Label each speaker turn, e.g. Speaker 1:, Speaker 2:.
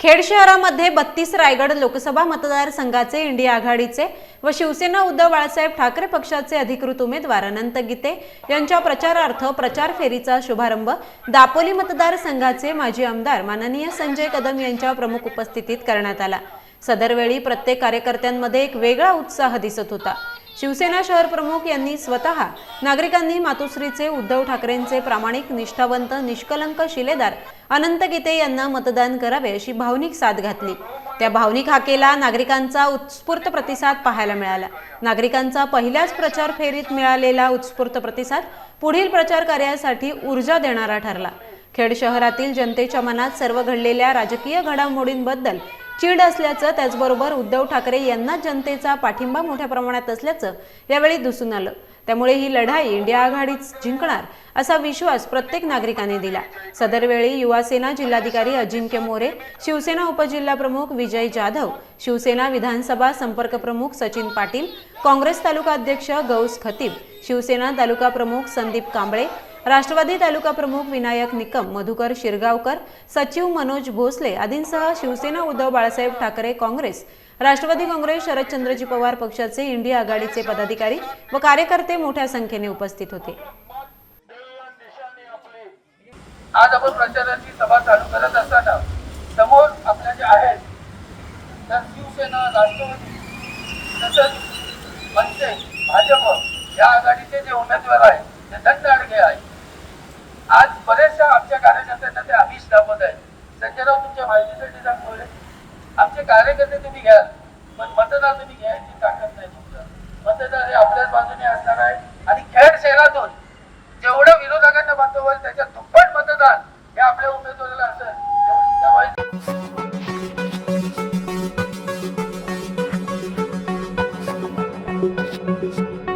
Speaker 1: खेड शहरामध्ये बत्तीस रायगड लोकसभा मतदारसंघाचे इंडिया आघाडीचे व शिवसेना उद्धव बाळासाहेब ठाकरे पक्षाचे अधिकृत उमेदवार अनंत गीते यांच्या प्रचारार्थ प्रचार फेरीचा शुभारंभ दापोली मतदारसंघाचे माजी आमदार माननीय संजय कदम यांच्या प्रमुख उपस्थितीत करण्यात आला. सदरवेळी प्रत्येक कार्यकर्त्यांमध्ये एक वेगळा उत्साह दिसत होता. शिवसेना शहर प्रमुख यांनी स्वतः नागरिकांनी मातोश्रीचे उद्धव ठाकरेंचे प्रामाणिक निष्ठावंत निष्कलंक शिलेदार अनंत गीते यांना मतदान करावे अशी भावनिक साथ घातली. त्या भावनिक हाकेला नागरिकांचा उत्स्फूर्त प्रतिसाद पाहायला मिळाला. नागरिकांचा पहिल्याच प्रचार फेरीत मिळालेला उत्स्फूर्त प्रतिसाद पुढील प्रचार कार्यासाठी ऊर्जा देणारा ठरला. खेड शहरातील जनतेच्या मनात सर्व घडलेल्या राजकीय घडामोडींबद्दल चीड असल्याचं त्याचबरोबर उद्धव ठाकरे यांना जनतेचा पाठिंबा मोठ्या प्रमाणात असल्याचं यावेळी दिसून आलं. त्यामुळे ही लढाई इंडिया आघाडीच जिंकणार असा विश्वास प्रत्येक नागरिकाने दिला. सदरवेळी युवासेना जिल्हाधिकारी अजिंक्य मोरे शिवसेना उपजिल्हा प्रमुख विजय जाधव शिवसेना विधानसभा संपर्क प्रमुख सचिन पाटील काँग्रेस तालुका अध्यक्ष गौस खतीब शिवसेना तालुका प्रमुख संदीप कांबळे राष्ट्रवादी तालुका प्रमुख विनायक निकम मधुकर शिरगावकर सचिव मनोज भोसले आदींसह शिवसेना उद्धव बाळासाहेब ठाकरे काँग्रेस राष्ट्रवादी काँग्रेस शरदचंद्रजी पवार पक्षाचे इंडिया आघाडीचे पदाधिकारी व कार्यकर्ते मोठ्या संख्येने उपस्थित होते.
Speaker 2: आज आपण प्रचाराची सभा चालू करत असताना समोर आपल्या ज्या आहेत तर शिवसेना राष्ट्रवादी तसंच मनसे भाजप या आघाडीचे जे उमेदवार आहेत ते दंड अडगे आहेत आज बरेचशा आमच्या कार्यकर्त्यांना ते आमिष दाखवत आहेत. संजयराव तुमच्या माहितीसाठी दाखवले. आमचे कार्यकर्ते तुम्ही घ्याल पण मतदार तुम्ही घ्यायची ताकद नाही तुमचं. मतदार हे आपल्याच बाजूने असणार आहे. आणि खेड शहरातून जेवढं विरोधकांना बांधव होईल त्याच्या दुप्पट मतदान हे आपल्या उमेदवाराला असेल. एवढी you.